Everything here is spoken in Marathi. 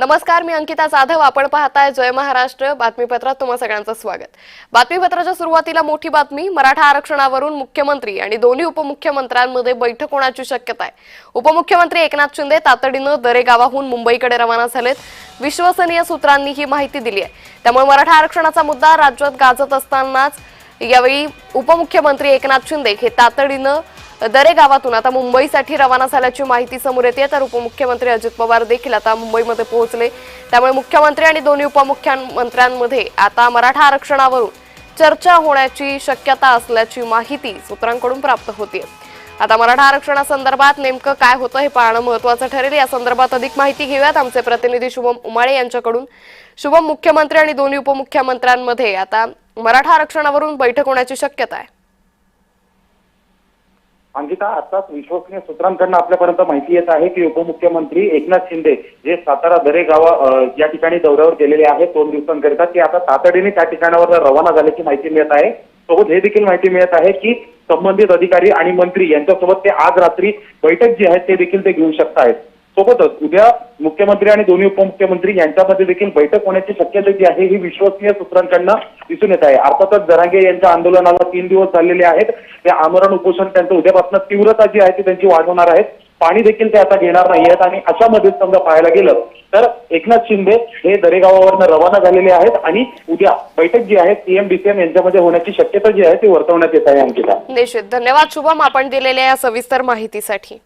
नमस्कार मी अंकिता जाधव. आपण पाहताय जय महाराष्ट्र. बातमीपत्रात तुम्हा सगळ्यांचं स्वागत. बातमीपत्राच्या सुरुवातीला मोठी बातमी. मराठा आरक्षणावरून मुख्यमंत्री आणि दोन्ही उपमुख्यमंत्र्यांमध्ये बैठक होण्याची शक्यता आहे. उपमुख्यमंत्री एकनाथ शिंदे तातडीनं दरेगावाहून मुंबईकडे रवाना झालेत. विश्वसनीय सूत्रांनी ही माहिती दिली आहे. त्यामुळे मराठा आरक्षणाचा मुद्दा राज्यात गाजत असतानाच यावेळी उपमुख्यमंत्री एकनाथ शिंदे हे तातडीनं दरे गावातून आता मुंबईसाठी रवाना झाल्याची माहिती समोर येते. तर उपमुख्यमंत्री अजित पवार देखील आता मुंबईमध्ये पोहोचले. त्यामुळे मुख्यमंत्री आणि दोन्ही उपमुख्यमंत्र्यांमध्ये आता मराठा आरक्षणावरून चर्चा होण्याची शक्यता असल्याची माहिती सूत्रांकडून प्राप्त होते आता मराठा आरक्षणासंदर्भात नेमकं काय होतं हे पाहणं महत्वाचं ठरेल. या संदर्भात अधिक माहिती घेऊयात. आमचे प्रतिनिधी शुभम उमाळे यांच्याकडून. शुभम मुख्यमंत्री आणि दोन्ही उपमुख्यमंत्र्यांमध्ये आता मराठा आरक्षणावरून बैठक होण्याची शक्यता आहे. अंकिता आताच विश्वसनीय सूत्रांकडून आपल्यापर्यंत माहिती येत आहे की उपमुख्यमंत्री एकनाथ शिंदे जे सातारा दरे गाव या ठिकाणी दौऱ्यावर गेलेले आहेत दोन दिवसांकरिता ते आता तातडीने त्या ठिकाणावर रवाना झाल्याची माहिती मिळत आहे सोबत हे देखील माहिती मिळत आहे की संबंधित अधिकारी आणि मंत्री यांच्यासोबत ते आज रात्री बैठक जी आहे ते देखील ते घेऊ शकत आहेत सोबतच उद्या मुख्यमंत्री आणि दोन्ही उपमुख्यमंत्री यांच्यामध्ये देखील बैठक होण्याची शक्यता जी आहे ही विश्वसनीय सूत्रांकडनं दिसून येत आहे. अर्थातच जरांगे यांच्या आंदोलनाला तीन दिवस झालेले आहेत. ते आमरण उपोषण त्यांचं उद्यापासून तीव्रता जी आहे ती त्यांची वाढवणार आहेत पाणी देखील ते आता घेणार नाही आहेत आणि अशामध्ये समजा पाहायला गेलं तर एकनाथ शिंदे हे दरेगावावरनं रवाना झालेले आहेत आणि उद्या बैठक जी आहे सीएम डीसीएम यांच्यामध्ये होण्याची शक्यता जी आहे ती वर्तवण्यात येत आहे अंकिता. निश्चित. धन्यवाद. शुभम आपण दिलेल्या या सविस्तर माहितीसाठी.